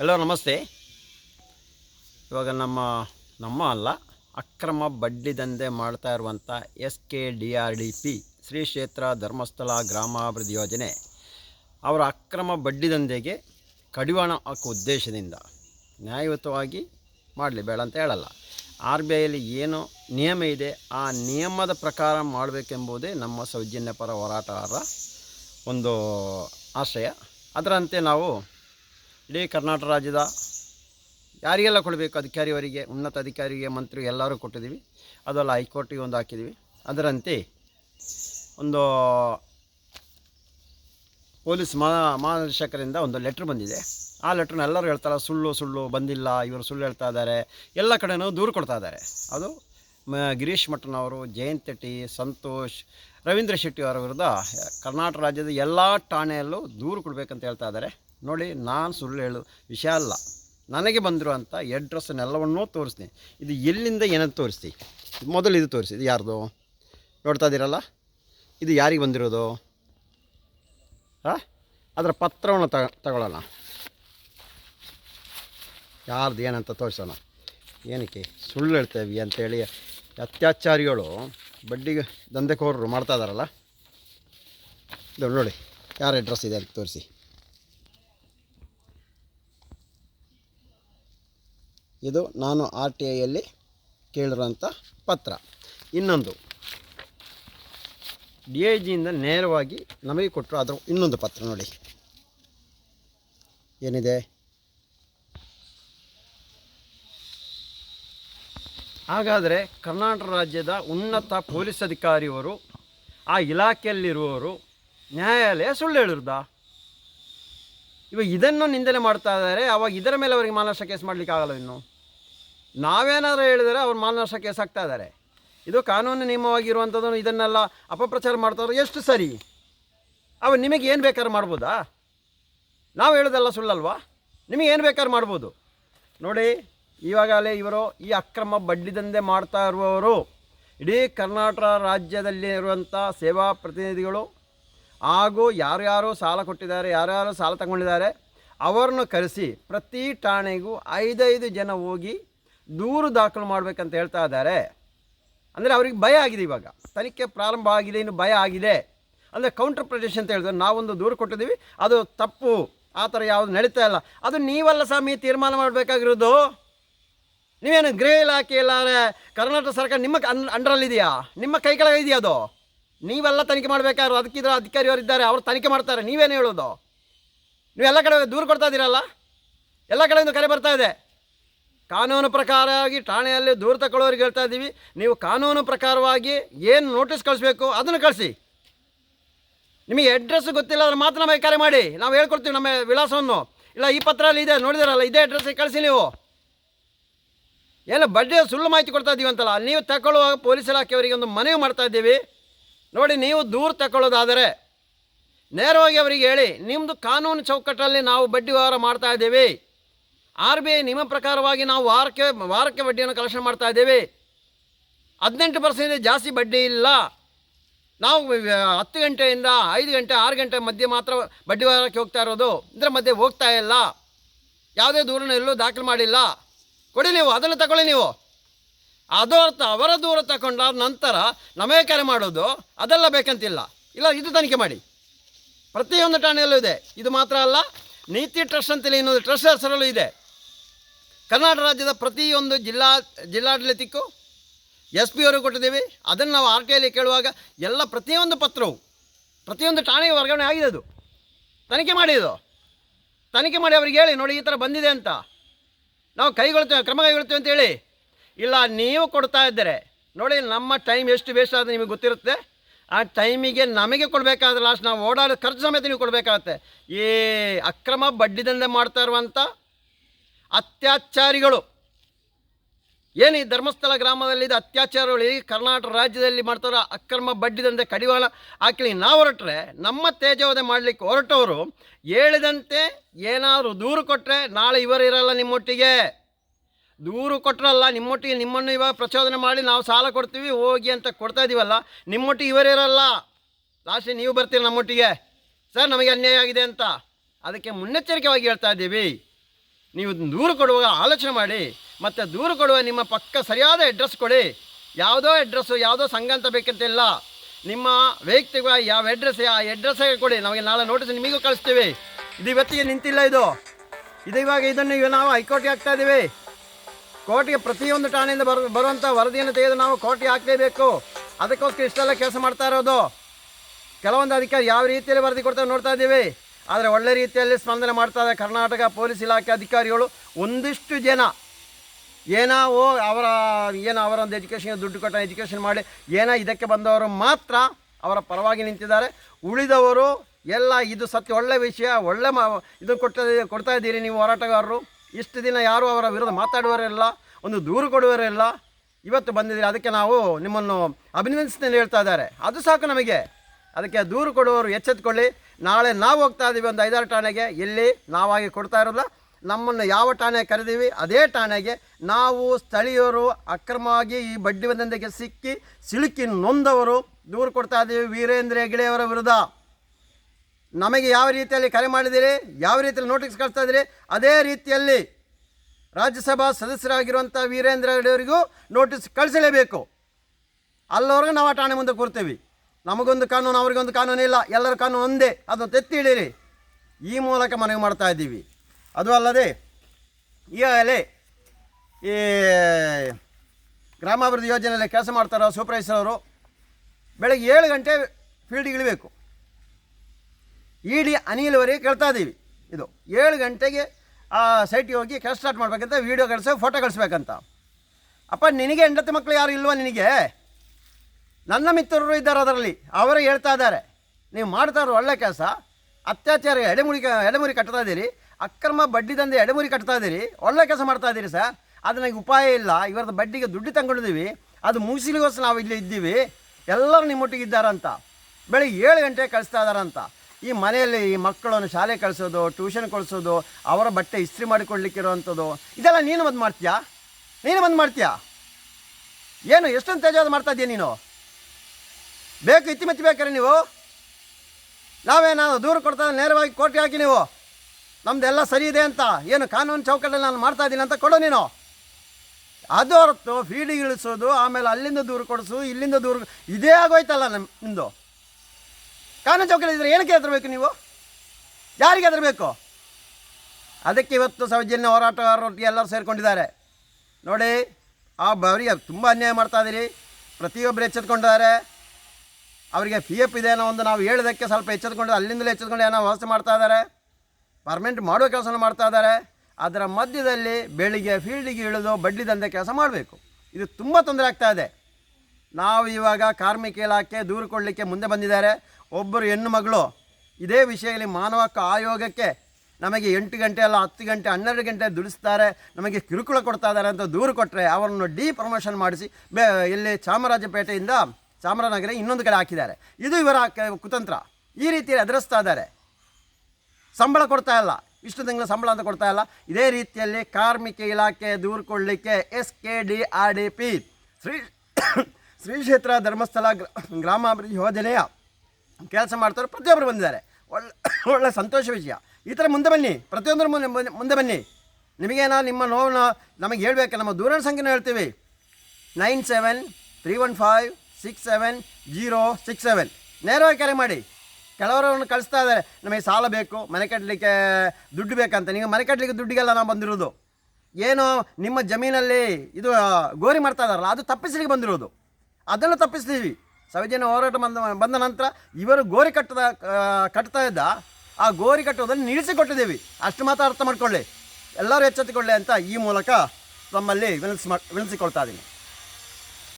ಎಲ್ಲೋ ನಮಸ್ತೆ. ಇವಾಗ ನಮ್ಮ ನಮ್ಮ ಅಲ್ಲ, ಅಕ್ರಮ ಬಡ್ಡಿ ದಂಧೆ ಮಾಡ್ತಾ ಇರುವಂಥ S K D R D P, Shri Kshetra Dharmasthala ಗ್ರಾಮಾಭಿವೃದ್ಧಿ ಯೋಜನೆ, ಅವರ ಅಕ್ರಮ ಬಡ್ಡಿ ದಂಧೆಗೆ ಕಡಿವಾಣ ಹಾಕೋ ಉದ್ದೇಶದಿಂದ ನ್ಯಾಯಯುತವಾಗಿ ಮಾಡಲಿ, ಬೇಡ ಅಂತ ಹೇಳಲ್ಲ. ಆರ್ ಬಿ ಐಯಲ್ಲಿ ಏನು ನಿಯಮ ಇದೆ, ಆ ನಿಯಮದ ಪ್ರಕಾರ ಮಾಡಬೇಕೆಂಬುದೇ ನಮ್ಮ ಸೌಜನ್ಯ ಪರ ಹೋರಾಟಗಾರರ ಒಂದು ಆಶಯ. ಅದರಂತೆ ನಾವು ಇಡೀ ಕರ್ನಾಟಕ ರಾಜ್ಯದ ಯಾರಿಗೆಲ್ಲ ಕೊಡಬೇಕು ಅಧಿಕಾರಿಯವರಿಗೆ, ಉನ್ನತ ಅಧಿಕಾರಿಗೆ ಮಂತ್ರಿ ಎಲ್ಲರೂ ಕೊಟ್ಟಿದ್ದೀವಿ. ಅದೆಲ್ಲ ಹೈಕೋರ್ಟಿಗೆ ಒಂದು ಹಾಕಿದ್ದೀವಿ. ಅದರಂತೆ ಒಂದು ಪೊಲೀಸ್ ಮಹಾ ಮಹಾನಿರ್ದೇಶಕರಿಂದ ಒಂದು ಲೆಟ್ರ್ ಬಂದಿದೆ. ಆ ಲೆಟ್ರನ್ನ ಎಲ್ಲರೂ ಹೇಳ್ತಾರೆ, ಸುಳ್ಳು ಸುಳ್ಳು ಬಂದಿಲ್ಲ, ಇವರು ಸುಳ್ಳು ಹೇಳ್ತಾ ಇದ್ದಾರೆ. ಎಲ್ಲ ಕಡೆನೂ ದೂರು ಕೊಡ್ತಾ ಇದ್ದಾರೆ. ಅದು ಮ ಗಿರೀಶ್ ಮಠನವರು, ಜಯಂತ್ ಟಿ ಸಂತೋಷ್, ರವೀಂದ್ರ ಶೆಟ್ಟಿ ಅವರ ವಿರುದ್ಧ ಕರ್ನಾಟಕ ರಾಜ್ಯದ ಎಲ್ಲ ಠಾಣೆಯಲ್ಲೂ ದೂರು ಕೊಡಬೇಕಂತ ಹೇಳ್ತಾ ಇದ್ದಾರೆ. ನೋಡಿ ನಾನು ಸುಳ್ಳು ಹೇಳು, ವಿಷಯ ಅಲ್ಲ. ನನಗೆ ಬಂದಿರುವಂಥ ಎಡ್ರೆಸ್ಸನ್ನೆಲ್ಲವನ್ನೂ ತೋರಿಸ್ತೀನಿ. ಇದು ಎಲ್ಲಿಂದ ಏನಂತ ತೋರಿಸ್ತಿ? ಮೊದಲು ಇದು ತೋರಿಸಿ, ಇದು ಯಾರ್ದು? ನೋಡ್ತಾ ಇದ್ದೀರಲ್ಲ? ಇದು ಯಾರಿಗೆ ಬಂದಿರೋದು? ಹಾಂ? ಅದರ ಪತ್ರವನ್ನು ತಗ ತಗೊಳ್ಳೋಣ. ಯಾರ್ದು ಏನಂತ ತೋರಿಸೋಣ. ಏನಕ್ಕೆ? ಸುಳ್ಳು ಹೇಳ್ತೇವೆ ಅಂತೇಳಿ ಅತ್ಯಾಚಾರಿಗಳು ಬಡ್ಡಿಗೆ ದಂಧೆಕೋರರು ಮಾಡ್ತಾ ಇದ್ದಾರಲ್ಲ ಇದು ನೋಡಿ, ಯಾರ ಅಡ್ರೆಸ್ ಇದೆ ಅಂತ ತೋರಿಸಿ. ಇದು ನಾನು ಆರ್ ಟಿ ಐಯಲ್ಲಿ ಕೇಳಿರೋಂಥ ಪತ್ರ. ಇನ್ನೊಂದು. ಡಿ ಐ ಜಿಯಿಂದ ನೇರವಾಗಿ ನಮಗೆ ಕೊಟ್ಟರು ಅದರ ಇನ್ನೊಂದು ಪತ್ರ ನೋಡಿ. ಏನಿದೆ? ಹಾಗಾದರೆ ಕರ್ನಾಟಕ ರಾಜ್ಯದ ಉನ್ನತ ಪೊಲೀಸ್ ಅಧಿಕಾರಿಯವರು, ಆ ಇಲಾಖೆಯಲ್ಲಿರುವವರು ನ್ಯಾಯಾಲಯ ಸುಳ್ಳು ಹೇಳಿರ್ದ ಇವಾಗ ಇದನ್ನು ನಿಂದನೆ ಮಾಡ್ತಾ ಇದ್ದಾರೆ. ಅವಾಗ ಇದರ ಮೇಲೆ ಅವರಿಗೆ ಮಾನಸ ಕೇಸ್ ಮಾಡಲಿಕ್ಕೆ ಆಗಲ್ಲ ಇನ್ನು. ನಾವೇನಾದರೂ ಹೇಳಿದರೆ ಅವ್ರು ಮಾನನಷ್ಟ ಕೇಸ್ ಇದ್ದಾರೆ. ಇದು ಕಾನೂನು ನಿಯಮವಾಗಿರುವಂಥದ್ದು ಇದನ್ನೆಲ್ಲ ಅಪಪ್ರಚಾರ ಮಾಡ್ತಾರೋ ಎಷ್ಟು ಸರಿ? ಅವ ನಿಮಗೆ ಏನು ಬೇಕಾದ್ರೆ ಮಾಡ್ಬೋದಾ? ನಾವು ಹೇಳೋದೆಲ್ಲ ಸುಳ್ಳಲ್ವಾ? ನಿಮಗೆ ಏನು ಬೇಕಾದ್ರೆ ಮಾಡ್ಬೋದು. ನೋಡಿ ಇವಾಗಲೇ ಇವರು ಈ ಅಕ್ರಮ ಬಡ್ಡಿ ದಂಧೆ ಮಾಡ್ತಾ ಇರುವವರು. ಇಡೀ ಕರ್ನಾಟಕ ರಾಜ್ಯದಲ್ಲಿ ಇರುವಂಥ ಸೇವಾ ಪ್ರತಿನಿಧಿಗಳು ಹಾಗೂ ಯಾರ್ಯಾರು ಸಾಲ ಕೊಟ್ಟಿದ್ದಾರೆ, ಯಾರ್ಯಾರು ಸಾಲ ತಗೊಂಡಿದ್ದಾರೆ, ಅವರನ್ನು ಕರೆಸಿ ಪ್ರತಿ ಠಾಣೆಗೂ ಐದೈದು ಜನ ಹೋಗಿ ದೂರು ದಾಖಲು ಮಾಡಬೇಕಂತ ಹೇಳ್ತಾ ಇದ್ದಾರೆ. ಅಂದರೆ ಅವ್ರಿಗೆ ಭಯ ಆಗಿದೆ ಇವಾಗ. ತನಿಖೆ ಪ್ರಾರಂಭ ಆಗಿದೆ, ಇನ್ನು ಭಯ ಆಗಿದೆ. ಅಂದರೆ ಕೌಂಟರ್ ಪ್ರೊಟೆಕ್ಷನ್ ಅಂತ ಹೇಳಿದ್ರೆ ನಾವೊಂದು ದೂರು ಕೊಟ್ಟಿದ್ದೀವಿ, ಅದು ತಪ್ಪು. ಆ ಥರ ಯಾವುದು ನಡೀತಾ ಇಲ್ಲ. ಅದು ನೀವಲ್ಲ ಸ್ವಾಮಿ, ತೀರ್ಮಾನ ಮಾಡಬೇಕಾಗಿರೋದು. ನೀವೇನು ಗೃಹ ಇಲಾಖೆ ಇಲ್ಲ ಕರ್ನಾಟಕ ಸರ್ಕಾರ ನಿಮ್ಮ ಅನ್ ಅಂಡರಲ್ಲಿದೆಯಾ? ನಿಮ್ಮ ಕೈ ಇದೆಯಾ ಅದು? ನೀವೆಲ್ಲ ತನಿಖೆ ಮಾಡಬೇಕಾದ್ರು, ಅದಕ್ಕಿದ್ರೆ ಅಧಿಕಾರಿಯವರು ಇದ್ದಾರೆ ಅವರು ತನಿಖೆ ಮಾಡ್ತಾರೆ. ನೀವೇನು ಹೇಳೋದು? ನೀವು ಎಲ್ಲ ಕಡೆ ದೂರು ಕೊಡ್ತಾ ಇದ್ದೀರಲ್ಲ? ಎಲ್ಲ ಕಡೆಯಿಂದ ಕರೆ ಬರ್ತಾ ಇದೆ. ಕಾನೂನು ಪ್ರಕಾರವಾಗಿ ಠಾಣೆಯಲ್ಲಿ ದೂರು ತಗೊಳ್ಳೋರಿಗೆ ಹೇಳ್ತಾ ಇದ್ದೀವಿ. ನೀವು ಕಾನೂನು ಪ್ರಕಾರವಾಗಿ ಏನು ನೋಟಿಸ್ ಕಳಿಸ್ಬೇಕು ಅದನ್ನು ಕಳಿಸಿ. ನಿಮಗೆ ಅಡ್ರೆಸ್ ಗೊತ್ತಿಲ್ಲ ಅದ್ರ ಮಾತ್ರ ನಮಗೆ ಕರೆ ಮಾಡಿ. ನಾವು ಹೇಳ್ಕೊಡ್ತೀವಿ ನಮ್ಮ ವಿಳಾಸವನ್ನು. ಇಲ್ಲ, ಈ ಪತ್ರದಲ್ಲಿ ಇದೆ, ನೋಡಿದಾರಲ್ಲ, ಇದೇ ಅಡ್ರೆಸ್ಸಿಗೆ ಕಳಿಸಿ ನೀವು. ಏನು ಬಡ್ಡಿ ಸುಳ್ಳು ಮಾಹಿತಿ ಕೊಡ್ತಾ ಇದ್ದೀವಿ ಅಂತಲ್ಲ ನೀವು ತಗೊಳ್ಳುವಾಗ ಪೊಲೀಸ್ ಇಲಾಖೆಯವರಿಗೆ ಒಂದು ಮನವಿ ಮಾಡ್ತಾ ಇದ್ದೀವಿ. ನೋಡಿ, ನೀವು ದೂರು ತಗೊಳ್ಳೋದಾದರೆ ನೇರವಾಗಿ ಅವರಿಗೆ ಹೇಳಿ ನಿಮ್ಮದು ಕಾನೂನು ಚೌಕಟ್ಟಲ್ಲಿ ನಾವು ಬಡ್ಡಿ ವ್ಯವಹಾರ ಮಾಡ್ತಾ ಇದ್ದೀವಿ. ಆರ್ ಬಿ ಐ ನಿಮ್ಮ ಪ್ರಕಾರವಾಗಿ ನಾವು ವಾರಕ್ಕೆ ವಾರಕ್ಕೆ ಬಡ್ಡಿಯನ್ನು ಕಲೆಕ್ಷನ್ ಮಾಡ್ತಾ ಇದ್ದೇವೆ. ಹದಿನೆಂಟು ಪರ್ಸೆಂಟ್ ಜಾಸ್ತಿ ಬಡ್ಡಿ ಇಲ್ಲ. ನಾವು, ಹತ್ತು ಗಂಟೆಯಿಂದ ಐದು ಗಂಟೆ, ಆರು ಗಂಟೆ ಮಧ್ಯೆ ಮಾತ್ರ ಬಡ್ಡಿ ವಾರಕ್ಕೆ ಹೋಗ್ತಾ ಇರೋದು. ಇದರ ಮಧ್ಯೆ ಹೋಗ್ತಾ ಇಲ್ಲ. ಯಾವುದೇ ದೂರನ ಎಲ್ಲೂ ದಾಖಲು ಮಾಡಿಲ್ಲ. ಕೊಡಿ ನೀವು, ಅದನ್ನು ತಗೊಳ್ಳಿ ನೀವು. ಅದು ಅರ್ಥ, ಅವರ ದೂರ ತಗೊಂಡಾದ ನಂತರ ನಮಗೆ ಕರೆ ಮಾಡೋದು, ಅದೆಲ್ಲ ಬೇಕಂತಿಲ್ಲ. ಇಲ್ಲ, ಇದು ತನಿಖೆ ಮಾಡಿ. ಪ್ರತಿಯೊಂದು ಠಾಣೆಯಲ್ಲೂ ಇದೆ. ಇದು ಮಾತ್ರ ಅಲ್ಲ, ನೀತಿ ಟ್ರಸ್ಟ್ ಅಂತೇಳಿ ಇನ್ನೊಂದು ಟ್ರಸ್ಟ್ ಹೆಸರಲ್ಲೂ ಇದೆ. ಕರ್ನಾಟಕ ರಾಜ್ಯದ ಪ್ರತಿಯೊಂದು ಜಿಲ್ಲಾ, ಜಿಲ್ಲಾಡಳಿತಕ್ಕೂ ಎಸ್ ಪಿ ಅವರು ಕೊಟ್ಟಿದ್ದೀವಿ. ಅದನ್ನು ನಾವು ಆರ್ ಟಿ ಐಲಿ ಕೇಳುವಾಗ ಎಲ್ಲ ಪ್ರತಿಯೊಂದು ಪತ್ರವು, ಪ್ರತಿಯೊಂದು ಠಾಣೆಗೆ ವರ್ಗಾವಣೆ ಆಗಿದೆ ಅದು. ತನಿಖೆ ಮಾಡಿ ತನಿಖೆ ಮಾಡಿ ಅವ್ರಿಗೆ ಹೇಳಿ, ನೋಡಿ ಈ ಥರ ಬಂದಿದೆ ಅಂತ. ನಾವು ಕೈಗೊಳ್ತೇವೆ, ಕ್ರಮ ಕೈಗೊಳ್ತೇವೆ ಅಂತ ಹೇಳಿ. ಇಲ್ಲ, ನೀವು ಕೊಡ್ತಾ ಇದ್ದರೆ, ನೋಡಿ ನಮ್ಮ ಟೈಮ್ ಎಷ್ಟು ವೇಸ್ಟ್ ಆದರೆ ನಿಮಗೆ ಗೊತ್ತಿರುತ್ತೆ. ಆ ಟೈಮಿಗೆ ನಮಗೆ ಕೊಡಬೇಕಾದ್ರೆ ಲಾಸ್ಟ್, ನಾವು ಓಡಾಡೋ ಖರ್ಚು ಸಮೇತ ನೀವು ಕೊಡಬೇಕಾಗತ್ತೆ. ಈ ಅಕ್ರಮ ಬಡ್ಡಿ ದಂಧೆ ಮಾಡ್ತಾ ಇರುವಂಥ ಅತ್ಯಾಚಾರಿಗಳು. ಏನು ಈ ಧರ್ಮಸ್ಥಳ ಗ್ರಾಮದಲ್ಲಿದ್ದ ಅತ್ಯಾಚಾರಗಳು ಈ ಕರ್ನಾಟಕ ರಾಜ್ಯದಲ್ಲಿ ಮಾಡ್ತಾರೋ ಅಕ್ರಮ ಬಡ್ಡಿದಂತೆ ಕಡಿವಾಳ ಹಾಕಲಿ ನಾವು ಹೊರಟ್ರೆ, ನಮ್ಮ ತೇಜವಧೆ ಮಾಡಲಿಕ್ಕೆ ಹೊರಟವರು ಹೇಳಿದಂತೆ ಏನಾದರೂ ದೂರು ಕೊಟ್ಟರೆ ನಾಳೆ ಇವರು ಇರಲ್ಲ ನಿಮ್ಮೊಟ್ಟಿಗೆ. ದೂರು ಕೊಟ್ಟರಲ್ಲ ನಿಮ್ಮೊಟ್ಟಿಗೆ ನಿಮ್ಮನ್ನು ಇವಾಗ ಪ್ರಚೋದನೆ ಮಾಡಿ ನಾವು ಸಾಲ ಕೊಡ್ತೀವಿ, ಹೋಗಿ ಅಂತ ಕೊಡ್ತಾ ಇದ್ದೀವಲ್ಲ ನಿಮ್ಮೊಟ್ಟಿಗೆ ಇವರಿರಲ್ಲ ಲಾಸ್ಟಿಗೆ ನೀವು ಬರ್ತೀರಿ ನಮ್ಮೊಟ್ಟಿಗೆ. ಸರ್, ನಮಗೆ ಅನ್ಯಾಯ ಆಗಿದೆ ಅಂತ. ಅದಕ್ಕೆ ಮುನ್ನೆಚ್ಚರಿಕೆವಾಗಿ ಹೇಳ್ತಾ ಇದ್ದೀವಿ. ನೀವು ದೂರು ಕೊಡುವಾಗ ಆಲೋಚನೆ ಮಾಡಿ, ಮತ್ತು ದೂರು ಕೊಡುವ ನಿಮ್ಮ ಪಕ್ಕ ಸರಿಯಾದ ಅಡ್ರೆಸ್ ಕೊಡಿ. ಯಾವುದೋ ಅಡ್ರೆಸ್ಸು ಯಾವುದೋ ಸಂಘ ಅಂತ ಬೇಕಂತಿಲ್ಲ. ನಿಮ್ಮ ವೈಯಕ್ತಿಕ ಯಾವ ಅಡ್ರೆಸ್ ಆ ಅಡ್ರೆಸ್ಸಾಗೆ ಕೊಡಿ. ನಮಗೆ ನಾಳೆ ನೋಟಿಸ್ ನಿಮಗೂ ಕಳಿಸ್ತೀವಿ. ಇದು ಇವತ್ತಿಗೆ ನಿಂತಿಲ್ಲ ಇದು. ಇದು ಇವಾಗ ಇದನ್ನು ಇವಾಗ ನಾವು ಹೈಕೋರ್ಟ್ಗೆ ಹಾಕ್ತಾ ಇದ್ದೀವಿ. ಕೋರ್ಟ್ಗೆ ಪ್ರತಿಯೊಂದು ಠಾಣೆಯಿಂದ ಬರು ಬರುವಂಥ ವರದಿಯನ್ನು ತೆಗೆದು ನಾವು ಕೋರ್ಟ್ಗೆ ಹಾಕಲೇಬೇಕು. ಅದಕ್ಕೋಸ್ಕರ ಇಷ್ಟೆಲ್ಲ ಕೆಲಸ ಮಾಡ್ತಾ ಇರೋದು. ಕೆಲವೊಂದು ಅಧಿಕಾರಿ ಯಾವ ರೀತಿಯಲ್ಲಿ ವರದಿ ಕೊಡ್ತಾರೆ ನೋಡ್ತಾ ಇದ್ದೀವಿ. ಆದರೆ ಒಳ್ಳೆ ರೀತಿಯಲ್ಲಿ ಸ್ಪಂದನೆ ಮಾಡ್ತಾ ಇದೆ ಕರ್ನಾಟಕ ಪೊಲೀಸ್ ಇಲಾಖೆ ಅಧಿಕಾರಿಗಳು. ಒಂದಿಷ್ಟು ಜನ ಏನೋ ಓ ಅವರ, ಏನೋ ಅವರೊಂದು ಎಜುಕೇಷನ್ ದುಡ್ಡು ಕೊಟ್ಟ ಎಜುಕೇಷನ್ ಮಾಡಿ, ಏನೋ ಇದಕ್ಕೆ ಬಂದವರು ಮಾತ್ರ ಅವರ ಪರವಾಗಿ ನಿಂತಿದ್ದಾರೆ. ಉಳಿದವರು ಎಲ್ಲ ಇದು ಸತ್ಯ, ಒಳ್ಳೆ ವಿಷಯ, ಒಳ್ಳೆ ಇದು ಕೊಟ್ಟ ಕೊಡ್ತಾ ಇದ್ದೀರಿ ನೀವು ಹೋರಾಟಗಾರರು. ಇಷ್ಟು ದಿನ ಯಾರು ಅವರ ವಿರುದ್ಧ ಮಾತಾಡುವವರಿಲ್ಲ ಒಂದು ದೂರು ಕೊಡುವವರಿಲ್ಲ ಇವತ್ತು ಬಂದಿದ್ದೀರಿ, ಅದಕ್ಕೆ ನಾವು ನಿಮ್ಮನ್ನು ಅಭಿನಂದಿಸ್ತೇನೆ ಹೇಳ್ತಾ ಇದ್ದಾರೆ. ಅದು ಸಾಕು ನಮಗೆ. ಅದಕ್ಕೆ ದೂರು ಕೊಡುವವರು ಎಚ್ಚೆತ್ಕೊಳ್ಳಿ. ನಾಳೆ ನಾವು ಹೋಗ್ತಾ ಇದ್ದೀವಿ ಒಂದು ಐದಾರು ಠಾಣೆಗೆ. ಎಲ್ಲಿ ನಾವಾಗಿ ಕೊಡ್ತಾ ಇರೋಲ್ಲ ನಮ್ಮನ್ನು ಯಾವ ಠಾಣೆ ಕರೆದೀವಿ? ಅದೇ ಠಾಣೆಗೆ. ನಾವು ಸ್ಥಳೀಯರು ಅಕ್ರಮವಾಗಿ ಈ ಬಡ್ಡಿ ಬಂದಂತೆಗೆ ಸಿಕ್ಕಿ ಸಿಲುಕಿ ನೊಂದವರು ದೂರು ಕೊಡ್ತಾ ಇದ್ದೀವಿ ವೀರೇಂದ್ರ ಹೆಗಡೆಯವರ ವಿರುದ್ಧ. ನಮಗೆ ಯಾವ ರೀತಿಯಲ್ಲಿ ಕರೆ ಮಾಡಿದಿರಿ ಯಾವ ರೀತಿಯಲ್ಲಿ ನೋಟಿಸ್ ಕಳಿಸ್ತಾ ಇದ್ದೀರಿ ಅದೇ ರೀತಿಯಲ್ಲಿ ರಾಜ್ಯಸಭಾ ಸದಸ್ಯರಾಗಿರುವಂಥ ವೀರೇಂದ್ರ ಹೆಗಡೆಯವರಿಗೂ ನೋಟಿಸ್ ಕಳಿಸಲೇಬೇಕು. ಅಲ್ಲವರೆಗೂ ನಾವು ಆ ಠಾಣೆ ಮುಂದೆ ಕೂರ್ತೀವಿ. ನಮಗೊಂದು ಕಾನೂನು, ಅವರಿಗೊಂದು ಕಾನೂನು ಇಲ್ಲ. ಎಲ್ಲರ ಕಾನೂನು ಒಂದೇ. ಅದನ್ನು ತೆತ್ತಿ ಹಿಡೀರಿ ಈ ಮೂಲಕ ಮನವಿ ಮಾಡ್ತಾ ಇದ್ದೀವಿ. ಅದು ಅಲ್ಲದೆ ಈಗಾಗಲೇ ಈ ಗ್ರಾಮಾಭಿವೃದ್ಧಿ ಯೋಜನೆಯಲ್ಲಿ ಕೆಲಸ ಮಾಡ್ತಾರೋ ಸೂಪರ್ವೈಸರ್ ಅವರು, ಬೆಳಗ್ಗೆ ಏಳು ಗಂಟೆ ಫೀಲ್ಡಿಗೆ ಇಳಿಬೇಕು. ಇಡಿ ಅನಿಲ್ವರೆಗೆ ಕೇಳ್ತಾ ಇದ್ದೀವಿ. ಇದು ಏಳು ಗಂಟೆಗೆ ಆ ಸೈಟಿಗೆ ಹೋಗಿ ಕೆಲಸ ಸ್ಟಾರ್ಟ್ ಮಾಡಬೇಕಂತ ವೀಡಿಯೋ ಕಳಿಸೋ ಫೋಟೋ ಕಳಿಸ್ಬೇಕಂತ. ಅಪ್ಪ, ನಿನಗೆ ಹೆಂಡತಿ ಮಕ್ಕಳು ಯಾರು ಇಲ್ವಾ ನಿನಗೆ? ನನ್ನ ಮಿತ್ರರು ಇದ್ದಾರೆ ಅದರಲ್ಲಿ. ಅವರು ಹೇಳ್ತಾ ಇದ್ದಾರೆ. ನೀವು ಮಾಡ್ತಾ ಇರೋ ಒಳ್ಳೆ ಕೆಲಸ. ಅತ್ಯಾಚಾರ ಎಡೆಮುರಿ ಎಡೆಮುರಿ ಕಟ್ತಾ ಇದ್ದೀರಿ. ಅಕ್ರಮ ಬಡ್ಡಿ ತಂದೆ ಎಡೆಮುರಿ ಕಟ್ತಾ ಇದ್ದೀರಿ. ಒಳ್ಳೆ ಕೆಲಸ ಮಾಡ್ತಾ ಇದ್ದೀರಿ ಸರ್. ಅದು ನನಗೆ ಉಪಾಯ ಇಲ್ಲ. ಇವರದ್ದು ಬಡ್ಡಿಗೆ ದುಡ್ಡು ತಂಗೊಂಡಿದ್ದೀವಿ ಅದು ಮುಗಿಸಿಲಿಗೋಸ್ಕರ ನಾವು ಇಲ್ಲಿ ಇದ್ದೀವಿ. ಎಲ್ಲರೂ ನಿಮ್ಮೊಟ್ಟಿಗೆ ಇದ್ದಾರಂತ ಬೆಳಿಗ್ಗೆ ಏಳು ಗಂಟೆ ಕಳಿಸ್ತಾ ಇದ್ದಾರಂತ ಈ ಮನೆಯಲ್ಲಿ ಈ ಮಕ್ಕಳನ್ನು ಶಾಲೆ ಕಳಿಸೋದು ಟ್ಯೂಷನ್ ಕಳಿಸೋದು ಅವರ ಬಟ್ಟೆ ಇಸ್ತ್ರಿ ಮಾಡಿಕೊಡ್ಲಿಕ್ಕಿರೋವಂಥದ್ದು. ಇದೆಲ್ಲ ನೀನು ಬಂದು ಮಾಡ್ತೀಯಾ? ನೀನು ಬಂದು ಮಾಡ್ತೀಯಾ? ಏನು, ಎಷ್ಟೊಂದು ತೇಜಾದ ಮಾಡ್ತಾ ಇದೀಯ ನೀನು? ಬೇಕು, ಇತಿಮಿತಿ ಬೇಕಾರೆ ನೀವು. ನಾವೇ ನಾನು ದೂರ ಕೊಡ್ತಾ ನೇರವಾಗಿ ಕೋರ್ಟ್ಗೆ ಹಾಕಿ ನೀವು. ನಮ್ದೆಲ್ಲ ಸರಿ ಇದೆ ಅಂತ. ಏನು ಕಾನೂನು ಚೌಕಟ್ಟಲ್ಲಿ ನಾನು ಮಾಡ್ತಾ ಇದ್ದೀನಿ ಅಂತ ಕೊಡು ನೀನು. ಅದು ಹೊರತು ಫೀಡಿಗೆ ಇಳಿಸೋದು, ಆಮೇಲೆ ಅಲ್ಲಿಂದ ದೂರು ಕೊಡಿಸೋದು ಇಲ್ಲಿಂದ ದೂರು ಇದೇ ಆಗೋಯ್ತಲ್ಲ ನಮ್ಮ ನಿಮ್ಮದು ಕಾನೂನು ಚೌಕಟ್ಟು ಇದ್ರೆ ಏನಕ್ಕೆ ಹೆದರ್ಬೇಕು ನೀವು? ಯಾರಿಗೆ ಹೆದರಬೇಕು? ಅದಕ್ಕೆ ಇವತ್ತು ಸೌಜನ್ಯ ಹೋರಾಟಗಾರರೊಟ್ಟಿಗೆ ಎಲ್ಲರೂ ಸೇರಿಕೊಂಡಿದ್ದಾರೆ. ನೋಡಿ, ಆ ಅವರಿಗೆ ತುಂಬ ಅನ್ಯಾಯ ಮಾಡ್ತಾ ಇದ್ದೀರಿ ಪ್ರತಿಯೊಬ್ಬರು ಎಚ್ಚೆತ್ಕೊಂಡಿದ್ದಾರೆ. ಅವರಿಗೆ ಪಿ ಎಫ್ ಇದೆ ಅನ್ನೋ ಒಂದು ನಾವು ಹೇಳೋದಕ್ಕೆ ಸ್ವಲ್ಪ ಎಚ್ಚೆತ್ಕೊಂಡು ಅಲ್ಲಿಂದಲೇ ಎಚ್ಚೆತ್ಕೊಂಡು ಏನೋ ವ್ಯವಸ್ಥೆ ಮಾಡ್ತಾ ಇದ್ದಾರೆ. ಪರ್ಮನೆಂಟ್ ಮಾಡುವ ಕೆಲಸನ ಮಾಡ್ತಾ ಇದ್ದಾರೆ. ಅದರ ಮಧ್ಯದಲ್ಲಿ ಬೆಳಿಗ್ಗೆ ಫೀಲ್ಡಿಗೆ ಇಳಿದು ಬಡ್ಡಿ ದಂಧೆ ಕೆಲಸ ಮಾಡಬೇಕು. ಇದು ತುಂಬ ತೊಂದರೆ ಆಗ್ತಾ ಇದೆ. ನಾವು ಇವಾಗ ಕಾರ್ಮಿಕ ಇಲಾಖೆ ದೂರು ಕೊಡಲಿಕ್ಕೆ ಮುಂದೆ ಬಂದಿದ್ದಾರೆ. ಒಬ್ಬರು ಹೆಣ್ಣು ಮಗಳು, ಇದೇ ವಿಷಯದಲ್ಲಿ ಮಾನವ ಆಯೋಗಕ್ಕೆ ನಮಗೆ ಎಂಟು ಗಂಟೆ ಅಲ್ಲ ಹತ್ತು ಗಂಟೆ, ಹನ್ನೆರಡು ಗಂಟೆ ದುಡಿಸ್ತಾರೆ. ನಮಗೆ ಕಿರುಕುಳ ಕೊಡ್ತಾ ಇದ್ದಾರೆ ಅಂತ ದೂರು ಕೊಟ್ಟರೆ ಅವರನ್ನು ಡಿ ಪ್ರಮೋಷನ್ ಮಾಡಿಸಿ ಬೇ ಇಲ್ಲಿ ಚಾಮರಾಜಪೇಟೆಯಿಂದ ಚಾಮರಾಜನಗರ ಇನ್ನೊಂದು ಕಡೆ ಹಾಕಿದ್ದಾರೆ. ಇದು ಇವರ ಕುತಂತ್ರ. ಈ ರೀತಿಯಲ್ಲಿ ಎದುರಿಸ್ತಾ ಇದ್ದಾರೆ. ಸಂಬಳ ಕೊಡ್ತಾ ಇಲ್ಲ. ಇಷ್ಟು ತಿಂಗಳು ಸಂಬಳ ಅಂತ ಕೊಡ್ತಾ ಇಲ್ಲ. ಇದೇ ರೀತಿಯಲ್ಲಿ ಕಾರ್ಮಿಕ ಇಲಾಖೆ ದೂರು S K D R D P, Shri Shri Kshetra Dharmasthala ಗ್ರ- ಗ್ರಾಮಾಭಿವೃದ್ಧಿ ಯೋಜನೆಯ ಕೆಲಸ ಮಾಡ್ತಾರೆ ಪ್ರತಿಯೊಬ್ಬರು ಬಂದಿದ್ದಾರೆ. ಒಳ್ಳೆ ಒಳ್ಳೆ ಸಂತೋಷ ವಿಷಯ. ಈ ಥರ ಮುಂದೆ ಬನ್ನಿ. ಪ್ರತಿಯೊಂದರ ಮುಂದೆ, ಮುಂದೆ- ಮುಂದೆ ಬನ್ನಿ. ನಿಮಗೇನೋ ನಿಮ್ಮ ನೋವನ್ನು ನಮಗೆ ಹೇಳಬೇಕು. ನಮ್ಮ ದೂರ ಸಂಖ್ಯೆನ ಹೇಳ್ತೀವಿ. Nine seven three one five six seven zero six seven ನೇರವಾಗಿ ಕರೆ ಮಾಡಿ. ಕೆಲವರನ್ನು ಕಳಿಸ್ತಾ ಇದ್ದಾರೆ. ನಮಗೆ ಸಾಲ ಬೇಕು, ಮನೆ ಕಟ್ಟಲಿಕ್ಕೆ ದುಡ್ಡು ಬೇಕಂತ. ನೀವು ಮನೆ ಕಟ್ಟಲಿಕ್ಕೆ ದುಡ್ಡಿಗೆಲ್ಲ ನಾವು ಬಂದಿರೋದು. ಏನು ನಿಮ್ಮ ಜಮೀನಲ್ಲಿ ಇದು ಗೋರಿ ಮಾಡ್ತಾ ಇದ್ದಾರಲ್ಲ, ಅದು ತಪ್ಪಿಸಲಿಕ್ಕೆ ಬಂದಿರೋದು. ಅದನ್ನು ತಪ್ಪಿಸ್ತೀವಿ. ಸೌಜನ್ಯ ಹೋರಾಟ ಬಂದ ಬಂದ ನಂತರ ಇವರು ಗೋರಿ ಕಟ್ಟದ ಕಟ್ತಾ ಇದ್ದ, ಆ ಗೋರಿ ಕಟ್ಟೋದನ್ನು ನಿಲ್ಲಿಸಿಕೊಟ್ಟಿದ್ದೀವಿ. ಅಷ್ಟು ಮಾತ್ರ ಅರ್ಥ ಮಾಡ್ಕೊಳ್ಳಿ. ಎಲ್ಲರೂ ಎಚ್ಚೆತ್ತುಕೊಳ್ಳಿ ಅಂತ ಈ ಮೂಲಕ ತಮ್ಮಲ್ಲಿ ವಿನಿಸ್ ಮಾ ವಿನಂತಿಸಿಕೊಳ್ತಾ ಇದ್ದೀನಿ.